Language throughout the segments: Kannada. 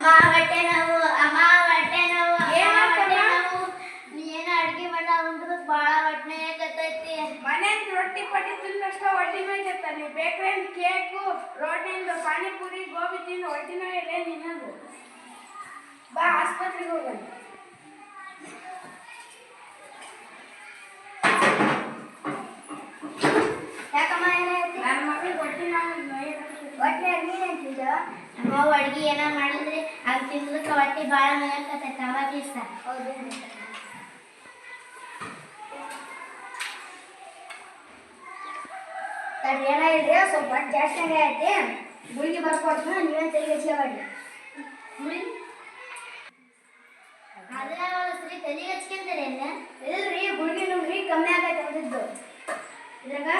ಹೊಟ್ಟೆ ನೋವು ಅಮ್ಮ ಹೊಟ್ಟೆ ನೋವು? ಹೊಟ್ಟೆ ನೋವು. ಏನೋ ಅಡ್ಗೆ ಮಾಡ ಉಂಡ್ರು ಭಾಳ ಹೊಟ್ಟೆ ಕತ್ತೈತಿ ಮನೆಯಿಂದ ರೊಟ್ಟಿ ಪಟ್ಟಿ ತಿನ್ನಷ್ಟ ಹೊಟ್ಟಿ ನೀವು ಕೇಕು ರೋಡ್ನಿಂದ ಪಾನಿಪುರಿ ಗೋಬಿ ತಿಂದು ಹೊಟ್ಟಿನ ಇಲ್ಲ ನಿನ್ನದು. ಬಾ ಆಸ್ಪತ್ರೆಗೆ ಹೋಗೋಣ ಯಾಕಮ್ಮ ಏನಾಯ್ತು ನನ್ನ ಮಗಳಿಗೆ ಹೊಟ್ಟಿ ನಾವು ನೋಯ್ತೈತಿ. ಹೊಟ್ಟೆ ನೀನ್ ಅಡ್ಗಿ ನಾವು ಮಾಡಿದ್ರೆ ಏನೋ ಮಾಡಿದ್ರಿ ಅದು ತಿನ್ನದಕ್ಕೆ ಹೊಟ್ಟೆ ಭಾಳ ಮೇಯಕತ್ತೈತೆ ಅವಾಗ ಇಷ್ಟ. ಹೌದು ಏನಾಗಿದೆ ಸ್ವಲ್ಪ ಜಾಸ್ತಿ ಆಗೈತಿ ಗುಳಿಗೆ ಬರ್ಕೊಡ್ತೀನಿ ನೀವೇ ತೆರಿಗೆ ಹಚ್ಕೋಬೇಡಿ ಗುಳಿಗೆ ಅದೇ ಸರಿ ತಲೆಗೆ ಹಚ್ಕೊಂತಾರೆ ಇಲ್ರಿ ಗುಳಿಗೆ ನೋಡ್ರಿ ಕಮ್ಮಿ ಆಗೈತೆ ಅಂದಿದ್ದು. ಇದ್ರಾಗ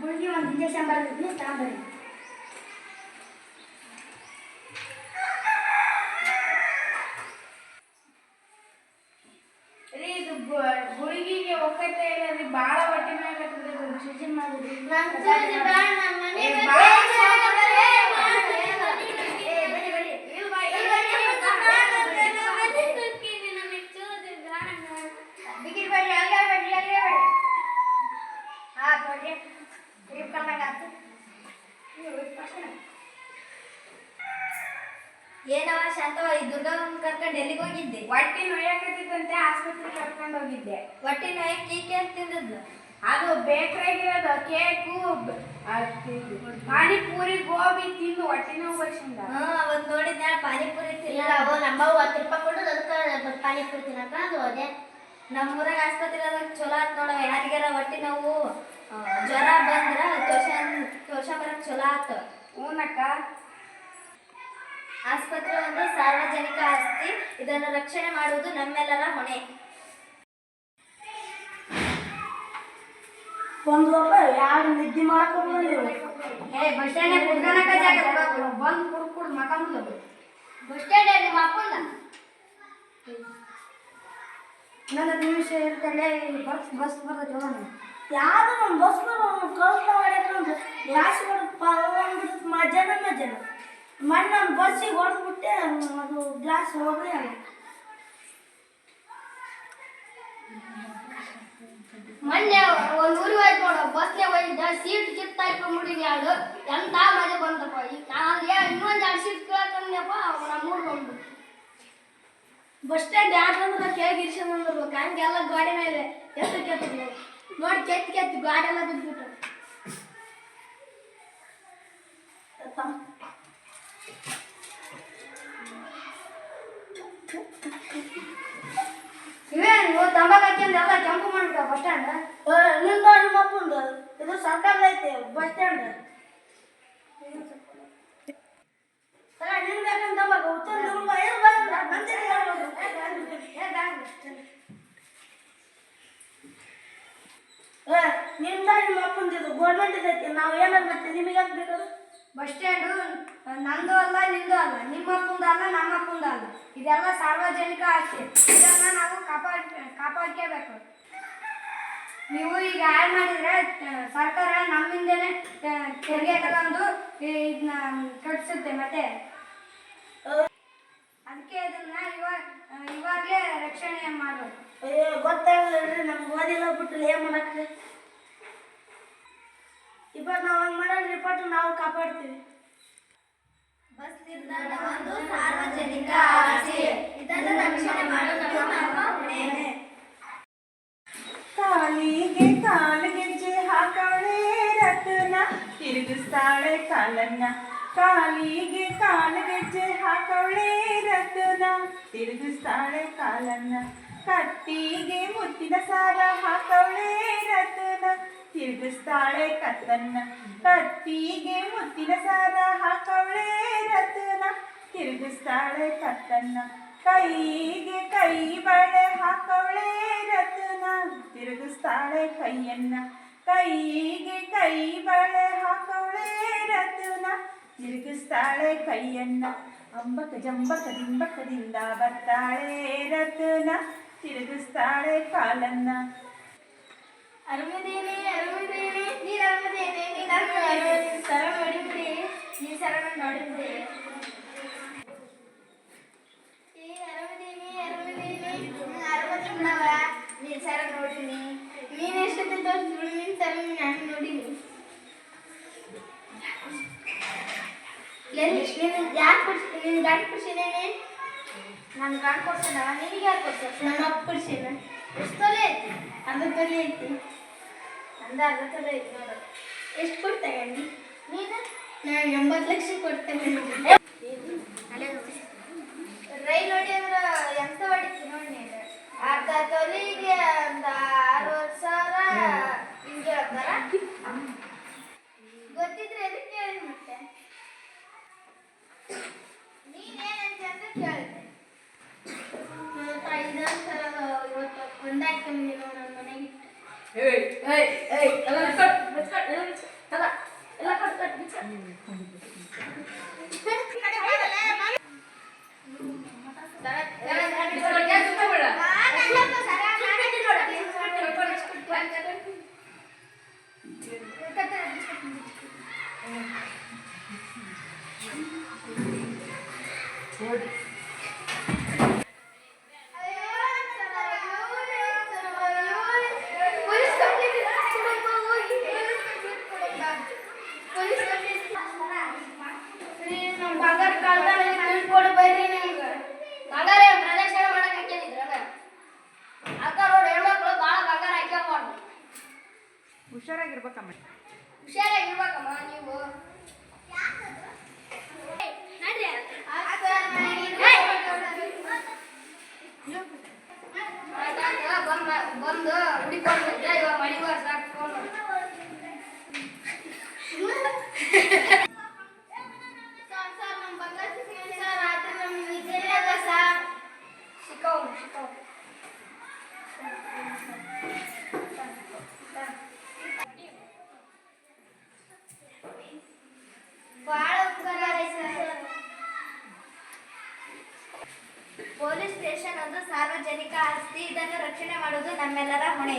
ಗುಳಿಗೆ ಒಂದು ಇಂಜೆಕ್ಷನ್ ರೀ ಇದು ಗು- ಗುಳಿಗಿಗೆ ಒಕ್ಕತ್ತೆ ಇಲ್ಲ ರೀ ಭಾಳ ಹೊಟ್ಟಿ ಮೇಗತ್ತದ ಸೂಜಿ ಮಾಡಿದ್ರಿ ನಾನ್ ಸೂಜಿ ಬೇಡ, ನಾನ್ ಮನೆ ಏ, ಬೇಕು. ಬಾ, ಏ, ಸಾಕು ಬೇಡ, ಬರೀ, ಬೇಡ, ಬಾ, ಬೇಡ, ಬೇಡ, ಬೇಡ, ಬೇಡ, ಏ, ಬರೀ, ಬರೀ. ಇಲ್ಲ ಬಾ, ಏ, ಇಲ್ಲ ಬರೀ, ಬಾ, ಬರೀ, ಬಾ, ಬೇಡ, ಬಾ, ಬೇಡ, ಬಾ, ಬೇಡ, ಬಾ. ಬಿಗಿರಿ ಬೇಡಿ, ಅಲ್ಲೇ ಬೇಡಿ, ಅಲ್ಲೇ ಬೇಡಿ. ಹಾ, ಕೊಡ್ರಿ. ಡ್ರಿಪ್ ಕಮ್ಮಿ ಆತು. ಏನವ ಶಾಂತವ ಈ ದುರ್ಗವ್ವನ್ ಕರ್ಕೊಂಡು ಎಲ್ಲಿಗೆ ಹೋಗಿದ್ದೆ? ಹೊಟ್ಟೆ ನೋಯಕತ್ತಿದ್ದಂತೆ ಆಸ್ಪತ್ರೆ ಕರ್ಕೊಂಡು ಹೋಗಿದ್ದೆ. ಹೊಟ್ಟೆ ನೋಯಕ್ಕೆ ಕೇಕ್ ಅಂತ ತಿಂದದ್ದು ಅದು ಬೇಕ್ರಿಯಾಗಿರೋದು ಕೇಕು ಪಾನಿಪುರಿ ಗೋಬಿ ತಿಂದು ಹೊಟ್ಟೆ ನೋವು ಬರ್ಸಿಂದ ಹಾ ಅವತ್ ನೋಡಿದ್ ನಾಳೆ ಪಾನಿಪುರಿ ತಿನ್ನಲ್ಲ. ಅವು ನಮ್ಮವ್ವ ಹತ್ತು ರೂಪಾಯಿ ಕೊಟ್ಟು ಅದಕ್ಕೆ ಪಾನಿಪುರಿ ತಿನ್ನಕ ಅದು ಹೋದೆ. ನಮ್ಮೂರಾಗ ಆಸ್ಪತ್ರೆ ಅದಾಗ ಚಲೋ ಆತ್ ನೋಡವ ಯಾರಿಗಾರ ಹೊಟ್ಟೆ ನೋವು ಜ್ವರ ಬಂದ್ರ ತೋರ್ಸ ಬರಕ್ ಚಲೋ ಆತ. ಹೂನಕ್ಕ? ಆಸ್ಪತ್ರೆ ಒಂದು ಸಾರ್ವಜನಿಕ ಆಸ್ತಿ. ಇದನ್ನು ರಕ್ಷಣೆ ಮಾಡುವುದು ನಮ್ಮೆಲ್ಲರ ಹೊಣೆ. ಒಂದು ಒಬ್ಬ ಯಾರು ನಿದ್ದೆ ಮಾಡ್ಕೊಂಡು ಏ ಬಸ್ ಸ್ಟ್ಯಾಂಡ್ ಕುಡ್ಕನಕ ಜಾಗ ಬಂದು ಕುಡ್ ಕುಡ್ ಮಕ್ಕಂದು ಬಸ್ ಸ್ಟ್ಯಾಂಡ್ ನಿಮ್ಮ ಅಪ್ಪಂದ ನನ್ನ ನಿಮಿಷ ಇರ್ತಲ್ಲೇ ಬಸ್ ಬಸ್ ಬರ್ತೈತೆ ಯಾರು ನಮ್ಮ ಬಸ್ ಕಳ್ಸ ಮಣ್ಣು ಬಸ್ಸಿ ಬಸ್ಸಿಗೆ ಹೊಡೆದ್ಬಿಟ್ಟೆ ಅದು ಗ್ಲಾಸ್ ಹೋಗ್ಲಿ ಮೊನ್ನೆ ಒಂದು ಊರಿಗೆ ಹೋಯ್ತು ನೋಡು ಬಸ್ನೇ ಹೋಗಿದ್ದ ಸೀಟ್ ಕಿತ್ತ ಹಾಕೊಂಡ್ಬಿಟ್ಟಿದ್ವಿ ಯಾರು ಎಂತ ಮಜಾ ಬಂತಪ್ಪ. ಈಗ ನಾನು ಇನ್ನೊಂದು ಎರಡು ಸೀಟ್ ಕೇಳ್ತಂದ್ಯಪ್ಪ ನಮ್ಮ ಊರ್ ಬಂದ್ಬಿಟ್ಟು ಬಸ್ ಸ್ಟ್ಯಾಂಡ್ ಯಾಕಂದ್ರೆ ಕೇಳಿ ಇರ್ಸ್ಕೊಂಡ್ಬರ್ಬೇಕು ಹಂಗೆಲ್ಲ ಗಾಡಿ ಮೇಲೆ ಎತ್ತ ಕೆತ್ತ ನೋಡಿ ಕೆತ್ತ ಕೆತ್ತ ಗಾಡಿ ಎಲ್ಲ ಬಿದ್ದುಬಿಟ್ಟು ತಂಬಾಕು ಎಲ್ಲ ಕೆಂಪು ಮಾಡ್ಬಿಟ್ಟ ಬಸ್ ಸ್ಟ್ಯಾಂಡ್ನಿಂದ ನಿಮ್ಮ ಅಪ್ಪಂದು. ಇದು ಸರ್ಕಾರ ಐತೆ ಬಸ್ ಸ್ಟ್ಯಾಂಡ್ ಅಲ್ಲ ನಿನ್ ಬೇಕಂತ ಬಾ ಉತ್ತರ ನಿಮ್ಮ ಏನು ಬಂದ ನಿಮ್ಮ ಅಪ್ಪಂದಿದು ಗೋರ್ಮೆಂಟ್ ಇದೈತಿ. ನಾವು ಏನಾದ್ರು ಮತ್ತೆ ನಿಮಗೆ ಯಾಕೆ ಬಸ್ ಸ್ಟ್ಯಾಂಡು ನಂದು ಅಲ್ಲ, ನಿಂದು ಅಲ್ಲ. ನಿಮ್ಮ ಅಪ್ಪಂದು ಅಲ್ಲ ನಮ್ಮ ಅಪ್ಪಂದು ಅಲ್ಲ. ಇದೆಲ್ಲ ಸಾರ್ವಜನಿಕ ಆಸ್ತಿ. ಇದನ್ನ ನಾವು ಕಾಪಾಡ್, ಕಾಪಾಡ್ಕೋಬೇಕು. ನೀವು ಈಗ ಹಾಳು ಮಾಡಿದ್ರೆ ಸರ್ಕಾರ ನಮ್ಮಿಂದನೇ ತೆರಿಗೆ ತಗೊಂಡು ಇದನ್ನ ಕಟ್ಸುತ್ತೆ ಮತ್ತೆ. ಅದಕ್ಕೆ ಇದನ್ನ ಇವಾಗ ಇವಾಗಲೇ ರಕ್ಷಣೆ ಮಾಡೋದು ಅಯ್ಯೋ ಗೊತ್ತಾಗಲ್ರಿ ನಮ್ಗೆ ಓದಿಲ್ಲ ಬಿಟ್ಟು ಏನ್ ಮಾಡಕ್ಕೆ? ಇವಾಗ ನಾವು ಹಂಗೆ ಮಾಡೋಣ ರಿಪೋರ್ಟ್ ನಾವು ಕಾಪಾಡ್ತೀವಿ. ಬಸ್ ನಿಲ್ದಾಣ ಒಂದು ಸಾರ್ವಜನಿಕ ಆಸೆ ಇದನ್ನು ರಕ್ಷಣೆ ಮಾಡೋದು ನಮ್ಮ ಹೊಣೆ ಕಾಲಿಗೆ ಕಾಲಿಗೆಜ್ಜೆ ಹಾಕವಳೆ ರತ್ನ. ತಿರುಗಿಸ್ತಾಳೆ ಕಾಲನ್ನ. ಕಾಲಿಗೆ ಕಾಲಿಗೆಜ್ಜೆ ಹಾಕವಳೆ ರತ್ನ. ತಿರುಗಿಸ್ತಾಳೆ ಕಾಲನ್ನ. ಕತ್ತಿಗೆ ಮುತ್ತಿನ ಸಾರ ಹಾಕವಳೆ ತಿರುಗಿಸ್ತಾಳೆ ಕತ್ತನ್ನ. ಕತ್ತಿಗೆ ಮುತ್ತಿನ ಸಾರ ಹಾಕವಳೆ ರತ್ನ. ತಿರುಗಿಸ್ತಾಳೆ ಕತ್ತನ್ನ. ಕೈಗೆ ಕೈ ಬಳೆ ಹಾಕವಳೆ ರತ್ನ. ತಿರುಗಿಸ್ತಾಳೆ ಕೈಯನ್ನ. ಕೈಗೆ ಕೈ ಬಳೆ ಹಾಕವಳೆ ರತ್ನ. ತಿರುಗಿಸ್ತಾಳೆ ಕೈಯನ್ನ. ಅಂಬಕ ಜಂಬಕ ದಿಂಬಕದಿಂದ ಬರ್ತಾಳೆ ರತ್ನ. ತಿರುಗಿಸ್ತಾಳೆ ಕಾಲನ್ನ. ಅರಮದೇನೆ ಅರಮದೇನೆ ನೀನು ಅರಮದೇನೆ ನೀನು ಸರ ನೋಡಿದ್ರಿ ನೀ ಸರ ನೋಡಿದ್ರಿ. ಏ ಅರಮದೇನಿ ಅರಮದೇನಿ ಅರಮದಿನವ ನೀ ಸರ ನೋಡಿನಿ. ನೀನು ಎಷ್ಟೊತ್ತು ನಿನ್ನ ಸರ ನಾನು ನೋಡಿನಿ. ನೀನು ಯಾಕೆ ಕೊಡ್ಸಿ ನೀನು ಗಾಡಿ ಕೊಡ್ಸಿದ್ದೇನೆ ನಾನು ಗಾಡಿ ಕೊಡ್ಸೋಣ? ನಿನಗೆ ಯಾರು ಕೊಡ್ಸೋಣ ನಮ್ಮ ಅಪ್ಪ ಕೊಡ್ಸಿನ. ಎಷ್ಟು ತೊಲೆ ಐತಿ? ಅರ್ಧ ತೊಲೆ ಐತಿ. ಅಂದ ಅರ್ಧ ತೊಲೆ ಐತಿ ನೋಡು. ಎಷ್ಟು ಕೊಡ್ತಾ ಅಂಡಿ ನೀನು? ನಾನು ಎಂಬತ್ತು ಲಕ್ಷ ಕೊಡ್ತೇನೆ ರೈಲ್ ಹೊಡಿಯೋದ್ರ ಎಂತ ಹೊಡಿತಿ ನೋಡಿ ನೀನು? ಅರ್ಧ ತೊಲಿಗೆ ಒಂದು ಅರವತ್ತು ಸಾವಿರ. ಹಿಂಗೆ ಹೇಳ್ತಾರ ಗೊತ್ತಿದ್ರೆ ಎದಕ್ಕೆ ಕೇಳಿ ಮತ್ತೆ? ನೀನೇನಂತ ಅಂತ Hey, hey, hey, elah dekat, dekat, elah dekat, elah. Thank you. Camacho. Police station ಒಂದು ಸಾರ್ವಜನಿಕ ಆಸ್ತಿ ಇದನ್ನು ರಕ್ಷಣೆ ಮಾಡುವುದು ನಮ್ಮೆಲ್ಲರ ಹೊಣೆ.